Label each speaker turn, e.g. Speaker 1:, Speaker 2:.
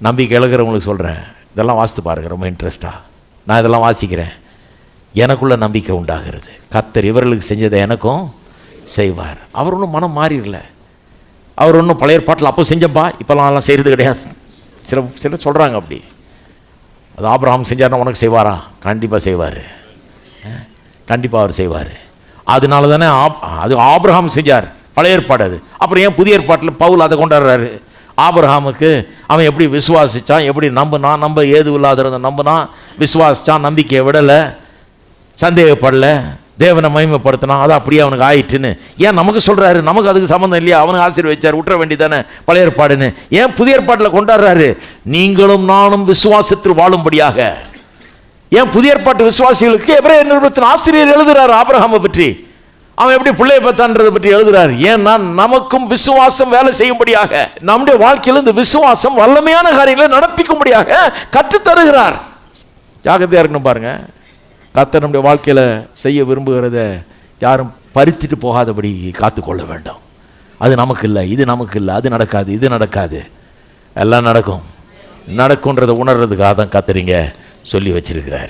Speaker 1: நம்பிக்கை இழக்கிறவங்களுக்கு சொல்கிறேன் இதெல்லாம் வாசித்து பாருங்க ரொம்ப இன்ட்ரெஸ்ட்டாக நான் இதெல்லாம் வாசிக்கிறேன். எனக்குள்ள நம்பிக்கை உண்டாகிறது. கத்தர் இவர்களுக்கு செஞ்சதை எனக்கும் செய்வார். அவர் ஒன்றும் மனம் மாறிடல. அவர் ஒன்றும் பழைய பாட்டில் அப்போ செஞ்சப்பா இப்போலாம் அதெல்லாம் செய்கிறது கிடையாது. சில சிலர் சொல்கிறாங்க அப்படி. அது ஆபிரகாம் செஞ்சார்னா உனக்கு செய்வாரா? கண்டிப்பாக செய்வார். கண்டிப்பாக அவர் செய்வார். அதனால தானே ஆப் அது ஆபிரகாம் செஞ்சார். பழைய ஏற்பாடு அது. அப்புறம் ஏன் புதிய ஏற்பாட்டில் பவுல் அதை கொண்டாடுறாரு? ஆபிரஹாமுக்கு அவன் எப்படி விசுவாசிச்சான் எப்படி நம்பினான் நம்ப ஏது இல்லாதிருந்த நம்பினான் விசுவாசித்தான் நம்பிக்கையை விடலை சந்தேகப்படல தேவனை மகிமைப்படுத்தினான் அது அப்படியே அவனுக்கு ஆயிட்டுன்னு. ஏன் நமக்கு சொல்கிறாரு நமக்கு அதுக்கு சம்மந்தம் இல்லையா? அவனுக்கு ஆசிரியர் வச்சார் விட்டுற வேண்டியதானே பழைய ஏற்பாடுன்னு. ஏன் புதிய ஏற்பாட்டில் கொண்டாடுறாரு? நீங்களும் நானும் விசுவாசத்தில் வாழும்படியாக. ஏன் புதிய ஏற்பாட்டு விசுவாசிகளுக்கு எப்படி நிறுவனத்தின் ஆசிரியர் எழுதுகிறார் ஆபிரகாமை பற்றி? அவன் எப்படி பிள்ளைய பத்தான்றதை பற்றி எழுதுறாரு. ஏன்னா நமக்கும் விசுவாசம் வேலை செய்யும்படியாக நம்முடைய வாழ்க்கையில் இந்த விசுவாசம் வல்லமையான காரியங்களை நடப்பிக்கும்படியாக கற்றுத் தருகிறார். ஜாகிரதையா இருக்கணும் பாருங்க. கத்தை நம்முடைய வாழ்க்கையில் செய்ய விரும்புகிறத யாரும் பறித்துட்டு போகாதபடி காத்துக்கொள்ள வேண்டும். அது நமக்கு இல்லை இது நமக்கு இல்லை அது நடக்காது இது நடக்காது. எல்லாம் நடக்கும். நடக்குன்றதை உணர்றதுக்காக தான் கத்துறீங்க சொல்லி வச்சிருக்கிறார்.